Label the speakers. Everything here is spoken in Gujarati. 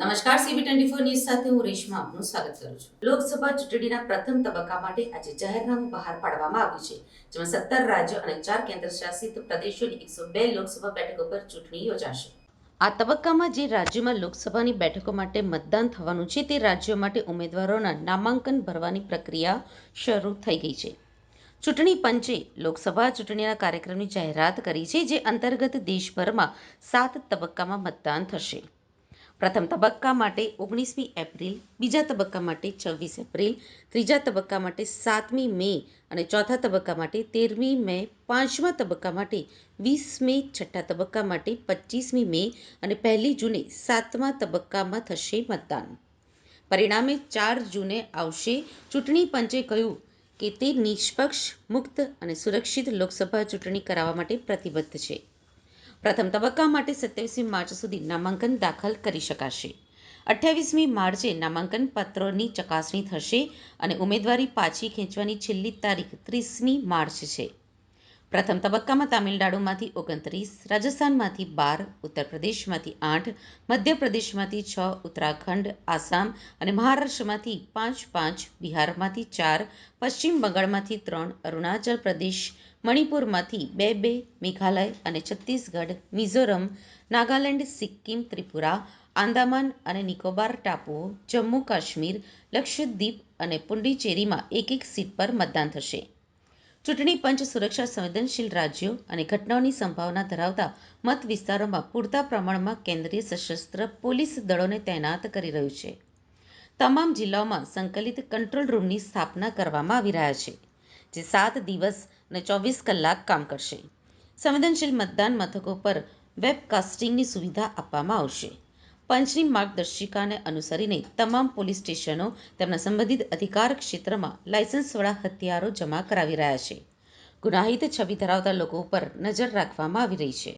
Speaker 1: નમસ્કાર સીબી ટ્વેન્ટી ફોર ન્યૂઝ સાથે હું રેશમા આપનું સ્વાગત કરું છું. લોકસભા ચૂંટણીના પ્રથમ તબક્કા માટે આજે જાહેરનામું બહાર પાડવામાં આવ્યું છે, જેમાં સત્તર રાજ્યો અને ચાર કેન્દ્ર શાસિત પ્રદેશોની એકસો બે લોકસભા બેઠકો પર ચૂંટણી યોજાશે. આ તબક્કામાં જે રાજ્યોમાં લોકસભાની બેઠકો માટે મતદાન થવાનું છે, તે રાજ્યો માટે ઉમેદવારોના નામાંકન ભરવાની પ્રક્રિયા શરૂ થઈ ગઈ છે. ચૂંટણી પંચે લોકસભા ચૂંટણીના કાર્યક્રમની જાહેરાત કરી છે, જે અંતર્ગત દેશભરમાં સાત તબક્કામાં મતદાન થશે. પ્રથમ તબક્કા માટે ઓગણીસમી એપ્રિલ, બીજા તબક્કા માટે છવ્વીસ એપ્રિલ, ત્રીજા તબક્કા માટે સાતમી મે અને ચોથા તબક્કા માટે તેરમી મે, પાંચમા તબક્કા માટે વીસ મે, છઠ્ઠા તબક્કા માટે પચીસમી મે અને પહેલી જૂને સાતમા તબક્કામાં થશે મતદાન. પરિણામે ચાર જૂને આવશે. ચૂંટણી પંચે કહ્યું કે તે નિષ્પક્ષ, મુક્ત અને સુરક્ષિત લોકસભા ચૂંટણી કરાવવા માટે પ્રતિબદ્ધ છે. પ્રથમ તબક્કા માટે સત્યાવીસમી માર્ચ સુધી નામાંકન દાખલ કરી શકાશે. અઠ્યાવીસમી માર્ચે નામાંકન પત્રોની ચકાસણી થશે અને ઉમેદવારી પાછી ખેંચવાની છેલ્લી તારીખ ત્રીસમી માર્ચ છે. પ્રથમ તબક્કામાં તામિલનાડુમાંથી ઓગણત્રીસ, રાજસ્થાનમાંથી બાર ઉત્તર પ્રદેશમાંથી આઠ, મધ્યપ્રદેશમાંથી છ, ઉત્તરાખંડ, આસામ અને મહારાષ્ટ્રમાંથી પાંચ પાંચ, બિહારમાંથી ચાર, પશ્ચિમ બંગાળમાંથી ત્રણ, અરુણાચલ પ્રદેશ, મણિપુરમાંથી બે બે, મેઘાલય અને છત્તીસગઢ, મિઝોરમ, નાગાલેન્ડ, સિક્કિમ, ત્રિપુરા, આંદામાન અને નિકોબાર ટાપુઓ, જમ્મુ કાશ્મીર, લક્ષદ્વીપ અને પુડુચેરીમાં એક એક સીટ પર મતદાન થશે. ચૂંટણી પંચ સુરક્ષા સંવેદનશીલ રાજ્યો અને ઘટનાઓની સંભાવના ધરાવતા મત વિસ્તારોમાં પૂરતા પ્રમાણમાં કેન્દ્રીય સશસ્ત્ર પોલીસ દળોને તૈનાત કરી રહ્યું છે. તમામ જિલ્લાઓમાં સંકલિત કંટ્રોલ રૂમની સ્થાપના કરવામાં આવી રહ્યા છે, જે સાત દિવસ અને ચોવીસ કલાક કામ કરશે. સંવેદનશીલ મતદાન મથકો પર વેબકાસ્ટિંગની સુવિધા આપવામાં આવશે. પંચની માર્ગદર્શિકાને અનુસરીને તમામ પોલીસ સ્ટેશનો તેમના સંબંધિત અધિકાર ક્ષેત્રમાં લાયસન્સવાળા હથિયારો જમા કરાવી રહ્યા છે. ગુનાહિત છબી ધરાવતા લોકો ઉપર નજર રાખવામાં આવી રહી છે.